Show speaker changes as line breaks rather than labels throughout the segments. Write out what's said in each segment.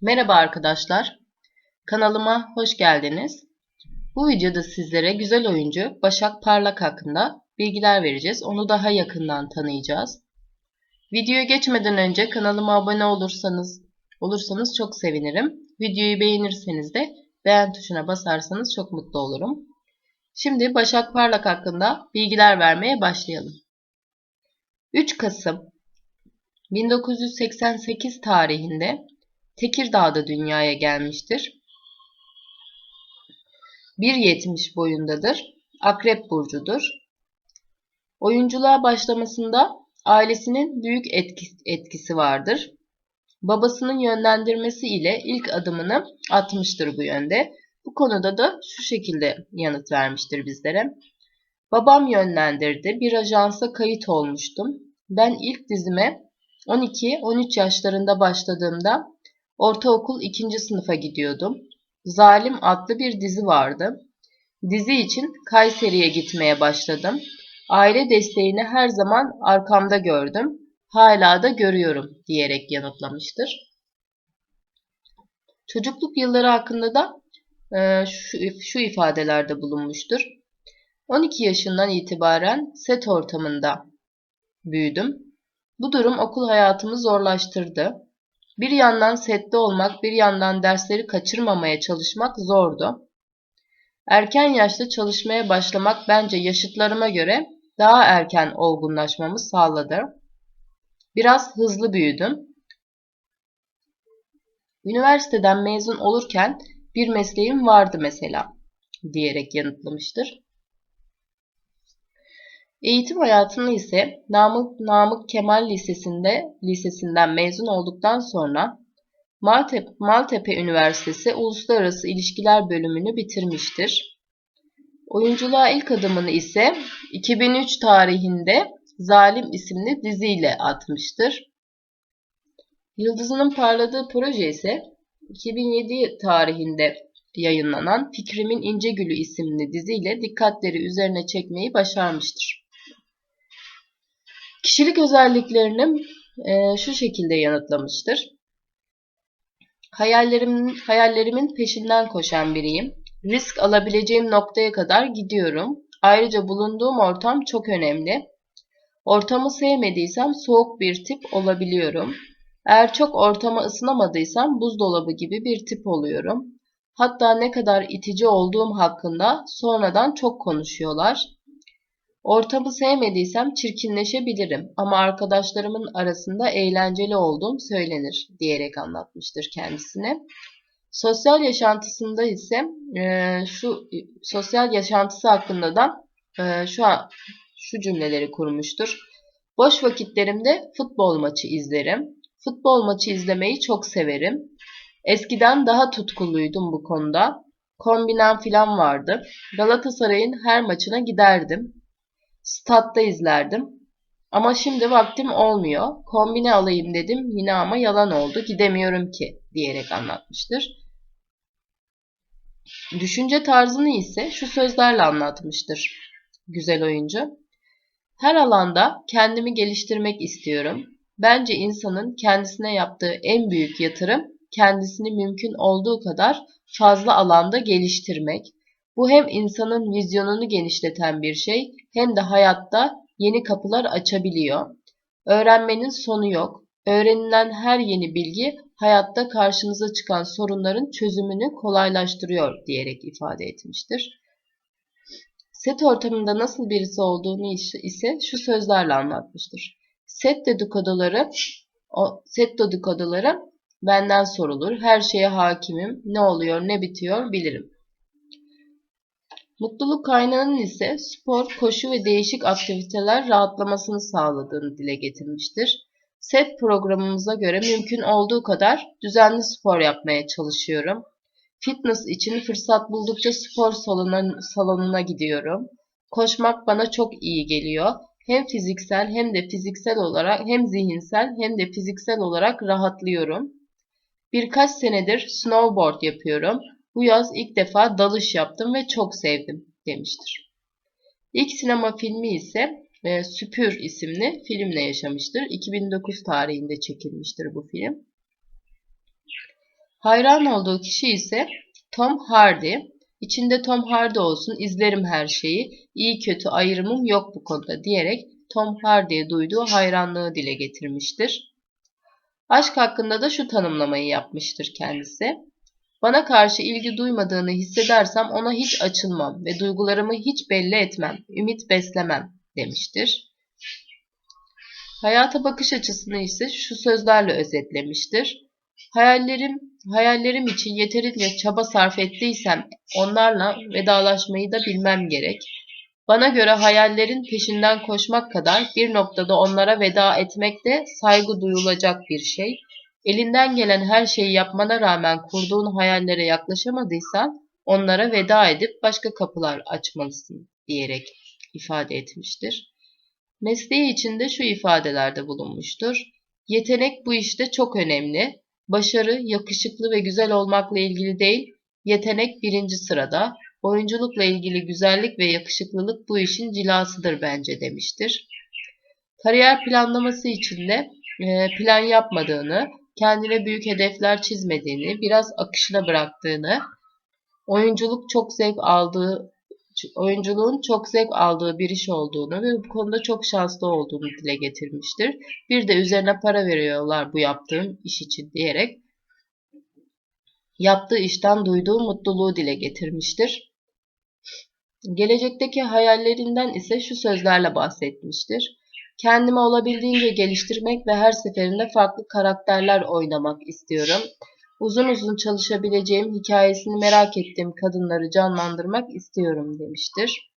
Merhaba arkadaşlar. Kanalıma hoş geldiniz. Bu videoda sizlere güzel oyuncu Başak Parlak hakkında bilgiler vereceğiz. Onu daha yakından tanıyacağız. Videoya geçmeden önce kanalıma abone olursanız olursanız çok sevinirim. Videoyu beğenirseniz de beğen tuşuna basarsanız çok mutlu olurum. Şimdi Başak Parlak hakkında bilgiler vermeye başlayalım. 3 Kasım 1988 tarihinde Tekirdağ'da dünyaya gelmiştir. 1.70 boyundadır. Akrep burcudur. Oyunculuğa başlamasında ailesinin büyük etkisi vardır. Babasının yönlendirmesi ile ilk adımını atmıştır bu yönde. Bu konuda da şu şekilde yanıt vermiştir bizlere. Babam yönlendirdi. Bir ajansa kayıt olmuştum. Ben ilk dizime 12-13 yaşlarında başladığımda ortaokul 2. sınıfa gidiyordum. Zalim adlı bir dizi vardı. Dizi için Kayseri'ye gitmeye başladım. Aile desteğini her zaman arkamda gördüm. Hala da görüyorum diyerek yanıtlamıştır. Çocukluk yılları hakkında da e, şu, şu ifadelerde bulunmuştur. 12 yaşından itibaren set ortamında büyüdüm. Bu durum okul hayatımı zorlaştırdı. Bir yandan sette olmak, bir yandan dersleri kaçırmamaya çalışmak zordu. Erken yaşta çalışmaya başlamak bence yaşıtlarıma göre daha erken olgunlaşmamı sağladı. Biraz hızlı büyüdüm. Üniversiteden mezun olurken bir mesleğim vardı mesela diyerek yanıtlamıştır. Eğitim hayatını ise Namık, Namık Kemal Lisesi'nde lisesinden mezun olduktan sonra Maltepe, Maltepe Üniversitesi Uluslararası İlişkiler bölümünü bitirmiştir. Oyunculuğa ilk adımını ise 2003 tarihinde Zalim isimli diziyle atmıştır. Yıldızının parladığı proje ise 2007 tarihinde yayınlanan Fikrimin İnce Gülü isimli diziyle dikkatleri üzerine çekmeyi başarmıştır. Kişilik özelliklerini e, şu şekilde yanıtlamıştır. Hayallerimin, hayallerimin peşinden koşan biriyim. Risk alabileceğim noktaya kadar gidiyorum. Ayrıca bulunduğum ortam çok önemli. Ortamı sevmediysem soğuk bir tip olabiliyorum. Eğer çok ortama ısınamadıysam buzdolabı gibi bir tip oluyorum. Hatta ne kadar itici olduğum hakkında sonradan çok konuşuyorlar. Ortamı sevmediysem çirkinleşebilirim ama arkadaşlarımın arasında eğlenceli olduğum söylenir diyerek anlatmıştır kendisine. Sosyal yaşantısında ise e, şu sosyal yaşantısı hakkında da e, şu an şu cümleleri kurmuştur. Boş vakitlerimde futbol maçı izlerim. Futbol maçı izlemeyi çok severim. Eskiden daha tutkuluydum bu konuda. Kombinem filan vardı. Galatasaray'ın her maçına giderdim. Statta izlerdim. Ama şimdi vaktim olmuyor. Kombine alayım dedim. Yine ama yalan oldu. Gidemiyorum ki diyerek anlatmıştır. Düşünce tarzını ise şu sözlerle anlatmıştır. Güzel oyuncu. Her alanda kendimi geliştirmek istiyorum. Bence insanın kendisine yaptığı en büyük yatırım kendisini mümkün olduğu kadar fazla alanda geliştirmek. Bu hem insanın vizyonunu genişleten bir şey hem de hayatta yeni kapılar açabiliyor. Öğrenmenin sonu yok. Öğrenilen her yeni bilgi hayatta karşınıza çıkan sorunların çözümünü kolaylaştırıyor diyerek ifade etmiştir. Set ortamında nasıl birisi olduğunu ise şu sözlerle anlatmıştır. Set dedikoduları, o set dedikoduları benden sorulur. Her şeye hakimim. Ne oluyor, ne bitiyor bilirim. Mutluluk kaynağının ise spor, koşu ve değişik aktiviteler rahatlamasını sağladığını dile getirmiştir. Set programımıza göre mümkün olduğu kadar düzenli spor yapmaya çalışıyorum. Fitness için fırsat buldukça spor salonuna, salonuna gidiyorum. Koşmak bana çok iyi geliyor. Hem fiziksel hem de fiziksel olarak hem zihinsel hem de fiziksel olarak rahatlıyorum. Birkaç senedir snowboard yapıyorum. Bu yaz ilk defa dalış yaptım ve çok sevdim demiştir. İlk sinema filmi ise e, Süpür isimli filmle yaşamıştır. 2009 tarihinde çekilmiştir bu film. Hayran olduğu kişi ise Tom Hardy. İçinde Tom Hardy olsun, izlerim her şeyi, iyi kötü ayrımım yok bu konuda diyerek Tom Hardy'ye duyduğu hayranlığı dile getirmiştir. Aşk hakkında da şu tanımlamayı yapmıştır kendisi. Bana karşı ilgi duymadığını hissedersem ona hiç açılmam ve duygularımı hiç belli etmem, ümit beslemem demiştir. Hayata bakış açısını ise şu sözlerle özetlemiştir. Hayallerim, hayallerim için yeterince çaba sarf ettiysem onlarla vedalaşmayı da bilmem gerek. Bana göre hayallerin peşinden koşmak kadar bir noktada onlara veda etmek de saygı duyulacak bir şey. Elinden gelen her şeyi yapmana rağmen kurduğun hayallere yaklaşamadıysan onlara veda edip başka kapılar açmalısın diyerek ifade etmiştir. Mesleği içinde şu ifadelerde bulunmuştur. Yetenek bu işte çok önemli. Başarı, yakışıklı ve güzel olmakla ilgili değil, yetenek birinci sırada. Oyunculukla ilgili güzellik ve yakışıklılık bu işin cilasıdır bence demiştir. Kariyer planlaması için de e, plan yapmadığını, kendine büyük hedefler çizmediğini, biraz akışına bıraktığını, oyunculuk çok zevk aldığı oyunculuğun çok zevk aldığı bir iş olduğunu ve bu konuda çok şanslı olduğunu dile getirmiştir. Bir de üzerine para veriyorlar bu yaptığım iş için diyerek yaptığı işten duyduğu mutluluğu dile getirmiştir. Gelecekteki hayallerinden ise şu sözlerle bahsetmiştir. Kendimi olabildiğince geliştirmek ve her seferinde farklı karakterler oynamak istiyorum. Uzun uzun çalışabileceğim, hikayesini merak ettiğim kadınları canlandırmak istiyorum demiştir.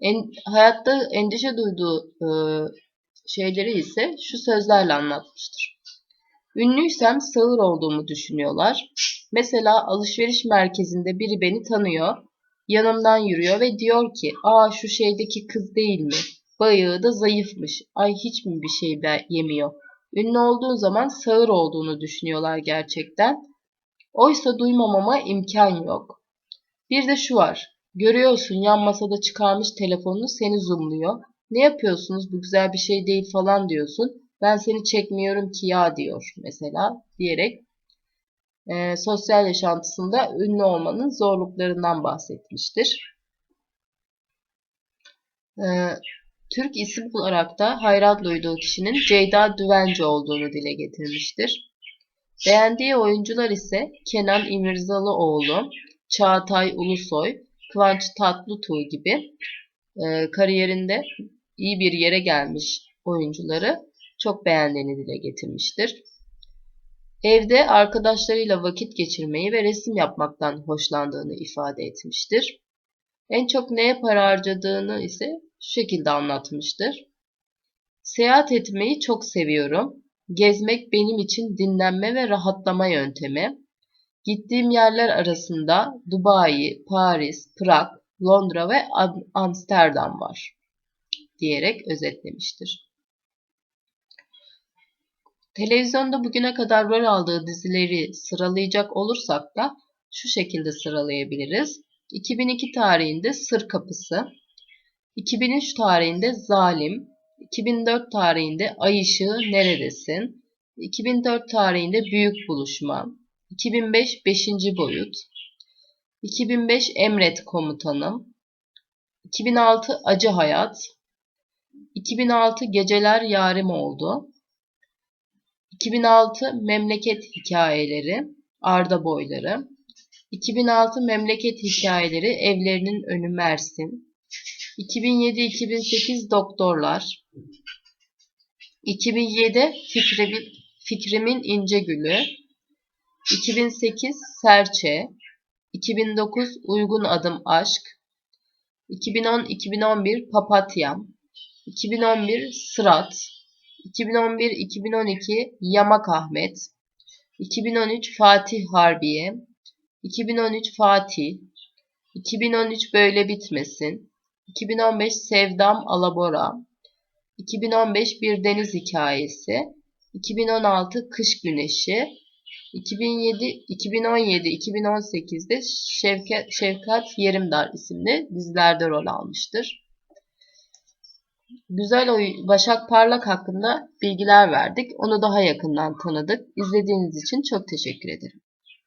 En, hayatta endişe duyduğu e, şeyleri ise şu sözlerle anlatmıştır. Ünlüysem sağır olduğumu düşünüyorlar. Mesela alışveriş merkezinde biri beni tanıyor, yanımdan yürüyor ve diyor ki, ''Aa şu şeydeki kız değil mi? Bayağı da zayıfmış. Ay hiç mi bir şey yemiyor?'' Ünlü olduğu zaman sağır olduğunu düşünüyorlar gerçekten. Oysa duymamama imkan yok. Bir de şu var. Görüyorsun yan masada çıkarmış telefonunu seni zoomluyor. Ne yapıyorsunuz bu güzel bir şey değil falan diyorsun. Ben seni çekmiyorum ki ya diyor mesela diyerek e, sosyal yaşantısında ünlü olmanın zorluklarından bahsetmiştir. E, Türk isim olarak da hayran duyduğu kişinin Ceyda Düvenci olduğunu dile getirmiştir. Beğendiği oyuncular ise Kenan İmirzalıoğlu, Çağatay Ulusoy, Kıvanç Tatlıtuğ gibi e, kariyerinde iyi bir yere gelmiş oyuncuları çok beğendiğini dile getirmiştir. Evde arkadaşlarıyla vakit geçirmeyi ve resim yapmaktan hoşlandığını ifade etmiştir. En çok neye para harcadığını ise şu şekilde anlatmıştır. Seyahat etmeyi çok seviyorum. Gezmek benim için dinlenme ve rahatlama yöntemi. Gittiğim yerler arasında Dubai, Paris, Prag, Londra ve Amsterdam var diyerek özetlemiştir. Televizyonda bugüne kadar rol aldığı dizileri sıralayacak olursak da şu şekilde sıralayabiliriz. 2002 tarihinde Sır Kapısı, 2003 tarihinde Zalim, 2004 tarihinde Ay Işığı Neredesin, 2004 tarihinde Büyük Buluşma, 2005 5. Boyut, 2005 Emret Komutanım, 2006 Acı Hayat, 2006 Geceler Yarim Oldu, 2006 Memleket Hikayeleri, Arda Boyları, 2006 Memleket Hikayeleri, Evlerinin Önü Mersin, 2007-2008 Doktorlar, 2007 Fikrimin, Fikrimin İnce Gülü, 2008 Serçe, 2009 Uygun Adım Aşk, 2010-2011 Papatyam, 2011 Sırat, 2011-2012 Yamak Ahmet, 2013 Fatih Harbiye, 2013 Fatih, 2013 Böyle Bitmesin, 2015 Sevdam Alabora, 2015 Bir Deniz Hikayesi, 2016 Kış Güneşi, 2007 2017 2018'de Şevket Şevkat Yerimdar isimli dizilerde rol almıştır. Güzel oyun Başak Parlak hakkında bilgiler verdik. Onu daha yakından tanıdık. İzlediğiniz için çok teşekkür ederim.